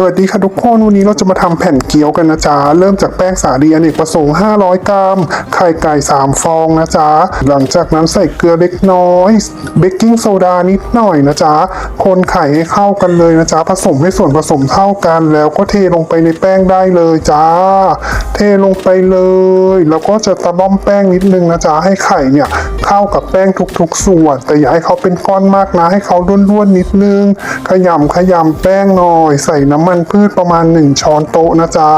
สวัสดีค่ะทุกคนวันนี้เราจะมาทำแผ่นเกี๊ยวกันนะจ๊ะเริ่มจากแป้งสาลีอเนกประสงค์ 500 กรัม ไข่ไก่ 3 ฟองนะจ๊ะหลังจากนั้นใส่เกลือเล็กน้อยเบกกิ้งโซดานิดหน่อยนะจ๊ะคนไข่ให้เข้ากันเลยนะจ๊ะผสมให้ส่วนผสมเท่ากันแล้วก็เทลงไปในแป้งได้เลยจ้า เทลงไปเลย แล้วก็จะตะล่อมแป้งนิดนึงนะจ๊ะให้ไข่เนี่ยเข้ากับแป้งทุกๆ ส่วน แต่อย่าให้เขาเป็นก้อนมากนะให้เขาล้วนๆนิดนึงขยำขยำแป้งหน่อยใส่น้ำมันพืชประมาณ 1 ช้อนโต๊ะนะจ๊ะ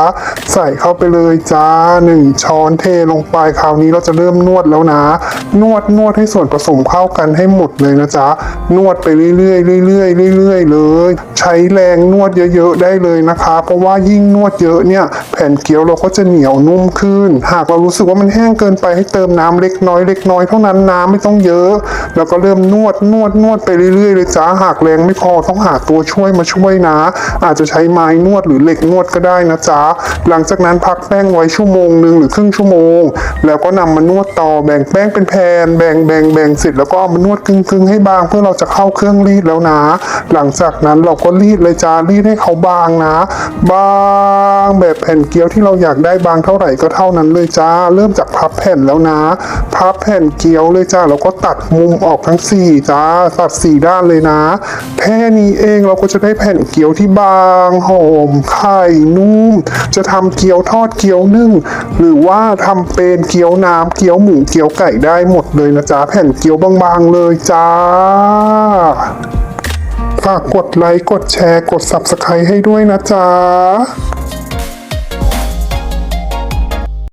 ใส่เข้าไปเลยจ้า 1 ช้อนเทลงไปคราวนี้เราจะเริ่มนวดแล้วนะ นวดนวดให้ส่วนผสมเข้ากันให้หมดเลยนะจ๊ะ นวดไปเรื่อยๆเรื่อยๆเรื่อยๆเลย ใช้แรงนวดเยอะๆได้เลยนะคะ เพราะว่ายิ่งนวดเยอะเนี่ย แผ่นเกี๊ยวเราก็จะเหนียวนุ่มขึ้น หากเรารู้สึกว่ามันแห้งเกินไปให้เติมน้ำเล็กน้อยเล็กน้อยเท่านั้นน้ำไม่ต้องเยอะ แล้วก็เริ่มนวดนวดนวดไปเรื่อยๆเลยจ้าหากแรงไม่พอต้องหาตัวช่วยมาช่วยนะ อาจจะใช้ไม้นวดหรือเหล็กนวดก็ได้นะจ๊ะหลังจากนั้นพักแป้งไว้ชั่วโมงหนึ่งหรือครึ่งชั่วโมง แล้วก็นำมานวดต่อแบ่งแป้งเป็นแผ่นแบ่งแบ่งแบ่งเสร็จแล้วก็เอามานวดครึ่งๆให้บางเพื่อเราจะเข้าเครื่องรีดแล้วนะ หลังจากนั้นเราก็รีดเลยจ้ารีดให้เขาบางนะ บางแบบแผ่นเกี๊ยวที่เราอยากได้บางเท่าไหร่ก็เท่านั้นเลยจ้า เริ่มจากพับแผ่นแล้วนะ พับแผ่นเกี๊ยวเลยจ้าแล้วก็ตัดมุมออกทั้งสี่จ้าตัดสี่ด้านเลยนะ แค่นี้เองเราก็จะได้แผ่นเกี๊ยวที่บางหอมไข่นุ่ม จะทำเกี๊ยวทอดเกี๊ยวนึ่ง หรือว่าทำเป็นเกี๊ยวน้ำเกี๊ยวหมูเกี๊ยวไก่ได้หมดเลยนะจ๊ะแผ่นเกี๊ยวบางๆเลยจ้าฝากกดไลค์ กดแชร์ กด Subscribe ให้ด้วยนะจ๊ะ